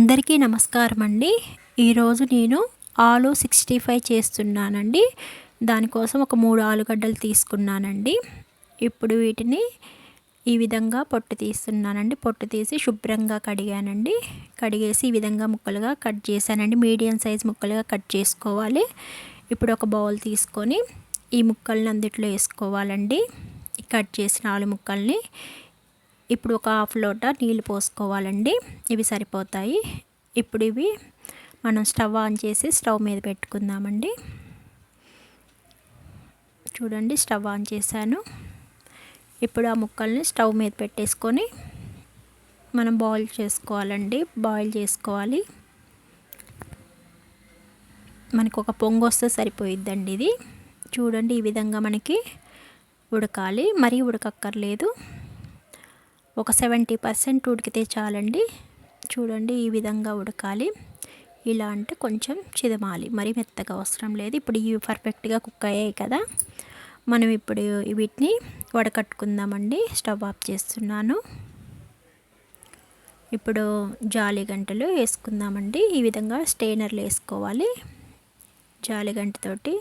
అందరికీ నమస్కారం అండి. ఈరోజు నేను ఆలు సిక్స్టీ ఫైవ్ చేస్తున్నానండి. దానికోసం ఒక మూడు ఆలుగడ్డలు తీసుకున్నానండి. ఇప్పుడు వీటిని ఈ విధంగా పొట్టు తీస్తున్నానండి. పొట్టు తీసి శుభ్రంగా కడిగానండి. కడిగేసి ఈ విధంగా ముక్కలుగా కట్ చేశానండి. మీడియం సైజ్ ముక్కలుగా కట్ చేసుకోవాలి. ఇప్పుడు ఒక బౌల్ తీసుకొని ఈ ముక్కల్ని అందుట్లో వేసుకోవాలండి. కట్ చేసిన ఆలు ముక్కల్ని ఇప్పుడు ఒక హాఫ్ లోట నీళ్ళు పోసుకోవాలండి. ఇవి సరిపోతాయి. ఇప్పుడు ఇవి మనం స్టవ్ ఆన్ చేసి స్టవ్ మీద పెట్టుకుందామండి. చూడండి స్టవ్ ఆన్ చేశాను. ఇప్పుడు ఆ ముక్కల్ని స్టవ్ మీద పెట్టేసుకొని మనం బాయిల్ చేసుకోవాలండి. బాయిల్ చేసుకోవాలి. మనకు ఒక పొంగు వస్తే సరిపోయిద్దండి ఇది. చూడండి ఈ విధంగా మనకి ఉడకాలి. మరీ ఉడకక్కర్లేదు. ఒక సెవెంటీ పర్సెంట్ ఉడికితే చాలండి. చూడండి ఈ విధంగా ఉడకాలి. ఇలా అంటే కొంచెం చిదమాలి. మరీ మెత్తగా అవసరం లేదు. ఇప్పుడు ఇవి పర్ఫెక్ట్గా కుక్ అయ్యాయి కదా. మనం ఇప్పుడు వీటిని వడకట్టుకుందామండి. స్టవ్ ఆఫ్ చేస్తున్నాను. ఇప్పుడు జాలి గంటలు వేసుకుందామండి. ఈ విధంగా స్టెయినర్లు వేసుకోవాలి. జాలి గంటతోటి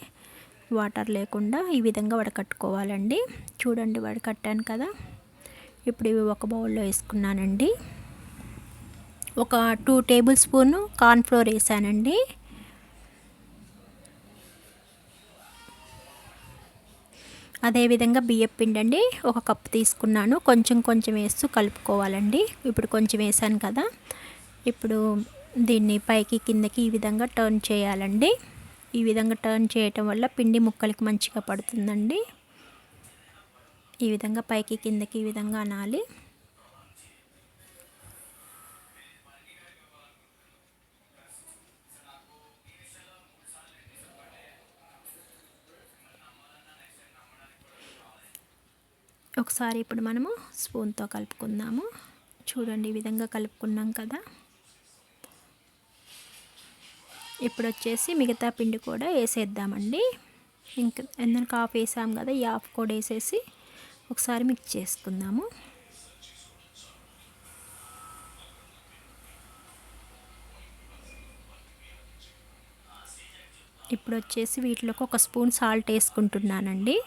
వాటర్ లేకుండా ఈ విధంగా వడకట్టుకోవాలండి. చూడండి వడకట్టాను కదా. ఇప్పుడు ఇవి ఒక బౌల్లో వేసుకున్నానండి. ఒక టూ టేబుల్ స్పూన్ కార్న్ఫ్లోర్ వేసానండి. అదేవిధంగా బియ్యం పిండి అండి ఒక కప్పు తీసుకున్నాను. కొంచెం కొంచెం వేస్తూ కలుపుకోవాలండి. ఇప్పుడు కొంచెం వేసాను కదా. ఇప్పుడు దీన్ని పైకి కిందకి ఈ విధంగా టర్న్ చేయాలండి. ఈ విధంగా టర్న్ చేయటం వల్ల పిండి ముక్కలకి మంచిగా పడుతుందండి. ఈ విధంగా పైకి కిందకి ఈ విధంగా అనాలి. ఒకసారి ఇప్పుడు మనము స్పూన్తో కలుపుకుందాము. చూడండి ఈ విధంగా కలుపుకున్నాం కదా. ఇప్పుడు వచ్చేసి మిగతా పిండి కూడా వేసేద్దామండి. ఇంకా ఎందుకు హాఫ్ వేసాం కదా ఈ హాఫ్ కూడా వేసేసి ఒకసారి మిక్స్ చేసుకుందాము. ఇప్పుడు వచ్చేసి వీటిలోకి ఒక స్పూన్ సాల్ట్ వేసుకుంటున్నానండి.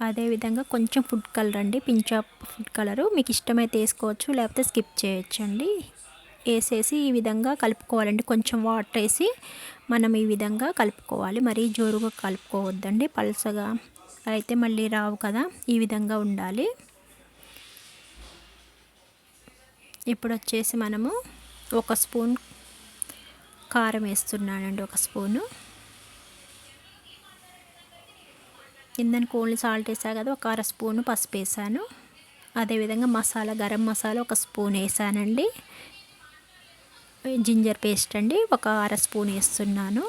అదేవిధంగా కొంచెం ఫుడ్ కలర్ అండి పించ్ ఆఫ్ ఫుడ్ కలరు. మీకు ఇష్టమైతే వేసుకోవచ్చు లేకపోతే స్కిప్ చేయొచ్చండి. వేసేసి ఈ విధంగా కలుపుకోవాలండి. కొంచెం వాటర్ వేసి మనం ఈ విధంగా కలుపుకోవాలి. మరీ జోరుగా కలుపుకోవద్దండి పలసగా అయితే మళ్ళీ రావు కదా ఈ విధంగా ఉండాలి. ఇప్పుడు వచ్చేసి మనము ఒక స్పూన్ కారం వేస్తున్నానండి ఒక స్పూను. కిందనికి ఓన్లీ సాల్ట్ వేసా కదా ఒక అర స్పూను పసుపు వేసాను. అదేవిధంగా మసాలా గరం మసాలా ఒక స్పూన్ వేసానండి. జింజర్ పేస్ట్ అండి ఒక అర స్పూన్ వేస్తున్నాను.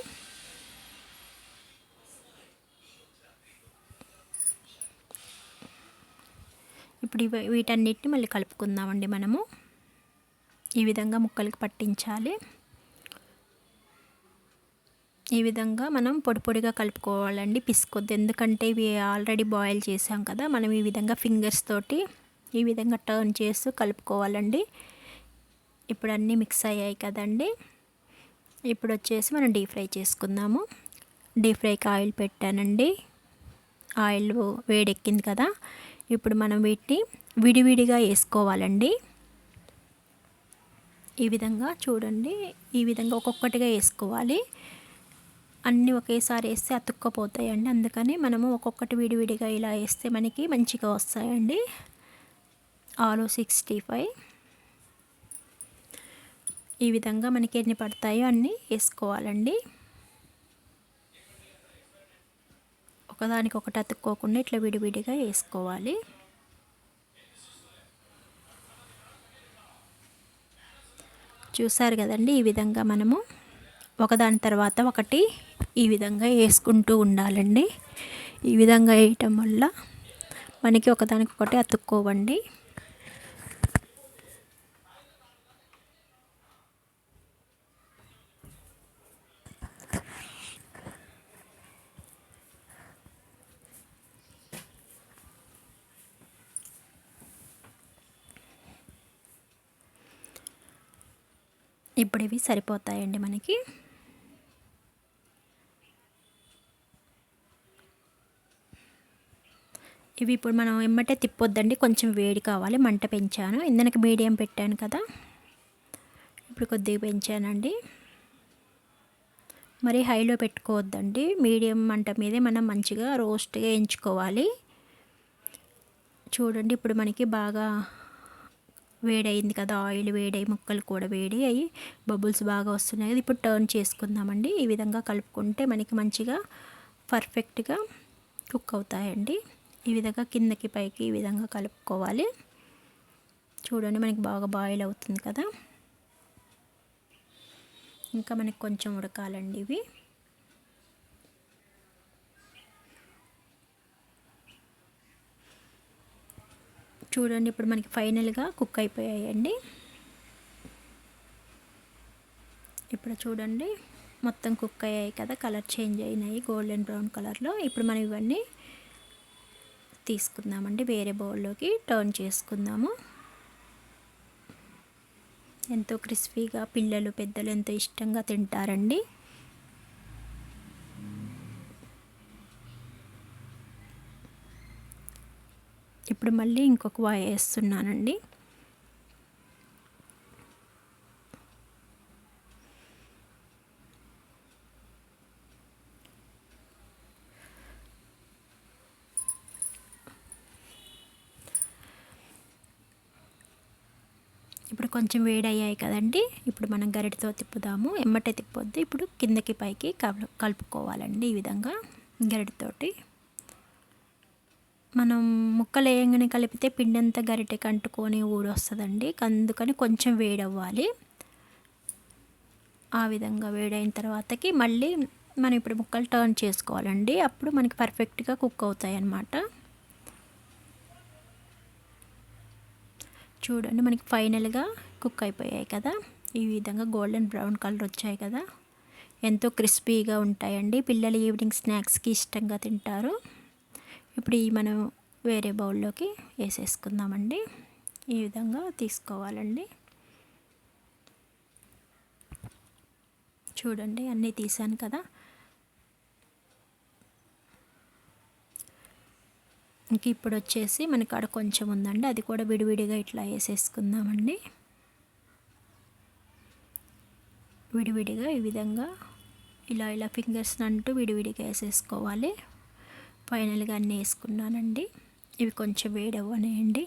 ఇప్పుడు వీటన్నిటిని మళ్ళీ కలుపుకుందామండి మనము. ఈ విధంగా ముక్కలకి పట్టించాలి. ఈ విధంగా మనం పొడి పొడిగా కలుపుకోవాలండి పిసుకొద్ది. ఎందుకంటే ఇవి ఆల్రెడీ బాయిల్ చేసాం కదా మనం ఈ విధంగా ఫింగర్స్ తోటి ఈ విధంగా టర్న్ చేస్తూ కలుపుకోవాలండి. ఇప్పుడు అన్నీ మిక్స్ అయ్యాయి కదండి. ఇప్పుడు వచ్చేసి మనం డీప్ ఫ్రై చేసుకుందాము. డీప్ ఫ్రైకి ఆయిల్ పెట్టానండి. ఆయిల్ వేడెక్కింది కదా. ఇప్పుడు మనం వీటిని విడివిడిగా వేసుకోవాలండి. ఈ విధంగా చూడండి. ఈ విధంగా ఒక్కొక్కటిగా వేసుకోవాలి. అన్నీ ఒకేసారి వేస్తే అతుక్కపోతాయండి. అందుకని మనము ఒక్కొక్కటి విడివిడిగా ఇలా వేస్తే మనకి మంచిగా వస్తాయండి. ఆలు సిక్స్టీ ఫైవ్. ఈ విధంగా మనకి ఎన్ని పడతాయో అన్నీ వేసుకోవాలండి. ఒకదానికి ఒకటి అతుక్కోకుండా ఇట్లా విడివిడిగా వేసుకోవాలి. చూసారు కదండి ఈ విధంగా మనము ఒకదాని తర్వాత ఒకటి ఈ విధంగా వేసుకుంటూ ఉండాలండి. ఈ విధంగా వేయటం వల్ల మనకి ఒకదానికొకటి అతుక్కోవండి. ఇప్పుడు ఇవి సరిపోతాయండి మనకి. ఇవి ఇప్పుడు మనం ఎమ్మటే తిప్పొద్దండి కొంచెం వేడి కావాలి. మంట పెంచాను. ఇందనకి మీడియం పెట్టాను కదా. ఇప్పుడు కొద్దిగా పెంచానండి. మరి హైలో పెట్టుకోవద్దండి. మీడియం మంట మీదే మనం మంచిగా రోస్ట్గా ఎంచుకోవాలి. చూడండి ఇప్పుడు మనకి బాగా వేడైంది కదా ఆయిల్ వేడై ముక్కలు కూడా వేడి అయ్యి బబుల్స్ బాగా వస్తున్నాయి కదా. ఇప్పుడు టర్న్ చేసుకుందామండి. ఈ విధంగా కలుపుకుంటే మనకి మంచిగా పర్ఫెక్ట్గా కుక్ అవుతాయండి. ఈ విధంగా కిందకి పైకి ఈ విధంగా కలుపుకోవాలి. చూడండి మనకి బాగా బాయిల్ అవుతుంది కదా. ఇంకా మనకి కొంచెం ఉడకాలండి ఇవి. చూడండి ఇప్పుడు మనకి ఫైనల్గా కుక్ అయిపోయాయండి. ఇప్పుడు చూడండి మొత్తం కుక్ అయ్యాయి కదా కలర్ చేంజ్ అయినాయి గోల్డెన్ బ్రౌన్ కలర్లో. ఇప్పుడు మనం ఇవన్నీ తీసుకుందామండి వేరే బౌల్లోకి టర్న్ చేసుకుందాము. ఎంతో క్రిస్పీగా పిల్లలు పెద్దలు ఎంతో ఇష్టంగా తింటారండి. ఇప్పుడు మళ్ళీ ఇంకొక వాయి వేస్తున్నానండి. ఇప్పుడు కొంచెం వేడయ్యాయి కదండి. ఇప్పుడు మనం గరిటతో తిప్పుదాము. ఎమ్మటే తిప్పొద్దు. ఇప్పుడు కిందకి పైకి కలుపుకోవాలండి ఈ విధంగా గరిటతోటి. మనం ముక్కలు వేయంగానే కలిపితే పిండి అంతా గరిటెకి అంటుకొని ఊడొస్తుందండి. అందుకని కొంచెం వేడవ్వాలి. ఆ విధంగా వేడైన తర్వాతకి మళ్ళీ మనం ఇప్పుడు ముక్కలు టర్న్ చేసుకోవాలండి. అప్పుడు మనకి పర్ఫెక్ట్గా కుక్ అవుతాయి అన్నమాట చూడండి మనకి ఫైనల్గా కుక్ అయిపోయాయి కదా. ఈ విధంగా గోల్డెన్ బ్రౌన్ కలర్ వచ్చాయి కదా. ఎంతో క్రిస్పీగా ఉంటాయండి. పిల్లలు ఈవినింగ్ స్నాక్స్కి ఇష్టంగా తింటారు. ఇప్పుడు ఈ మనం వేరే బౌల్లోకి వేసేసుకుందామండి. ఈ విధంగా తీసుకోవాలండి. చూడండి అన్నీ తీసాను కదా. ఇంక ఇప్పుడు వచ్చేసి మనకి ఆడ కొంచెం ఉందండి. అది కూడా విడివిడిగా ఇట్లా వేసేసుకుందామండి. విడివిడిగా ఈ విధంగా ఇలా ఇలా ఫింగర్స్ అంటూ విడివిడిగా వేసేసుకోవాలి. ఫైనల్గా అన్నీ వేసుకున్నానండి. ఇవి కొంచెం వేడి అవ్వనేయండి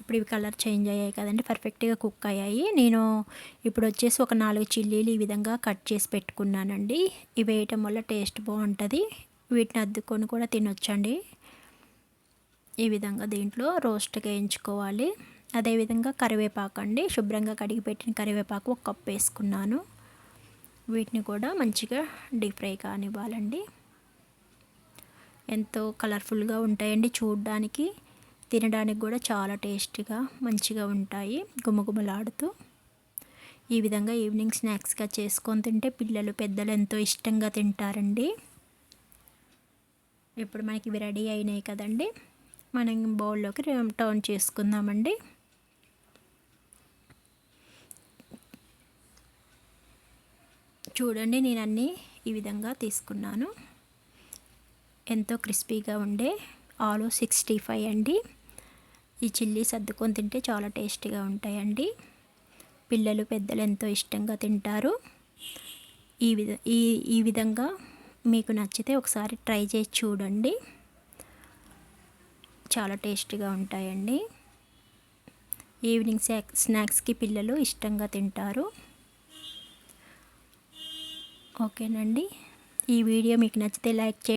ఇప్పుడు ఇవి కలర్ చేంజ్ అయ్యాయి కదండి పర్ఫెక్ట్గా కుక్ అయ్యాయి. నేను ఇప్పుడు వచ్చేసి ఒక నాలుగు చిల్లీలు ఈ విధంగా కట్ చేసి పెట్టుకున్నానండి. ఇవి వేయటం వల్ల టేస్ట్ బాగుంటుంది. వీటిని అద్దుకొని కూడా తినొచ్చండి. ఈ విధంగా దీంట్లో రోస్ట్గా వేయించుకోవాలి. అదేవిధంగా కరివేపాకు అండి శుభ్రంగా కడిగి పెట్టిన కరివేపాకు ఒక కప్పు వేసుకున్నాను. వీటిని కూడా మంచిగా డీప్ ఫ్రై కానివ్వాలండి. ఎంతో కలర్ఫుల్గా ఉంటాయండి చూడడానికి తినడానికి కూడా చాలా టేస్టీగా మంచిగా ఉంటాయి గుమగుమలాడుతూ. ఈ విధంగా ఈవినింగ్ స్నాక్స్గా చేసుకొని తింటే పిల్లలు పెద్దలు ఎంతో ఇష్టంగా తింటారండి. ఇప్పుడు మనకి ఇవి రెడీ అయినాయి కదండి. మనం బౌల్లోకి టర్న్ చేసుకుందామండి. చూడండి నేను అన్నీ ఈ విధంగా తీసుకున్నాను. ఎంతో క్రిస్పీగా ఉండే ఆలు సిక్స్టీ ఫైవ్ అండి. ఈ చిల్లీ సర్దుకొని తింటే చాలా టేస్టీగా ఉంటాయండి. పిల్లలు పెద్దలు ఎంతో ఇష్టంగా తింటారు. ఈ విధ ఈ ఈ విధంగా మీకు నచ్చితే ఒకసారి ట్రై చేసి చూడండి. చాలా టేస్టీగా ఉంటాయండి. ఈవినింగ్ స్నాక్స్కి పిల్లలు ఇష్టంగా తింటారు. ఓకేనండి. ఈ వీడియో మీకు నచ్చితే లైక్ చేయండి.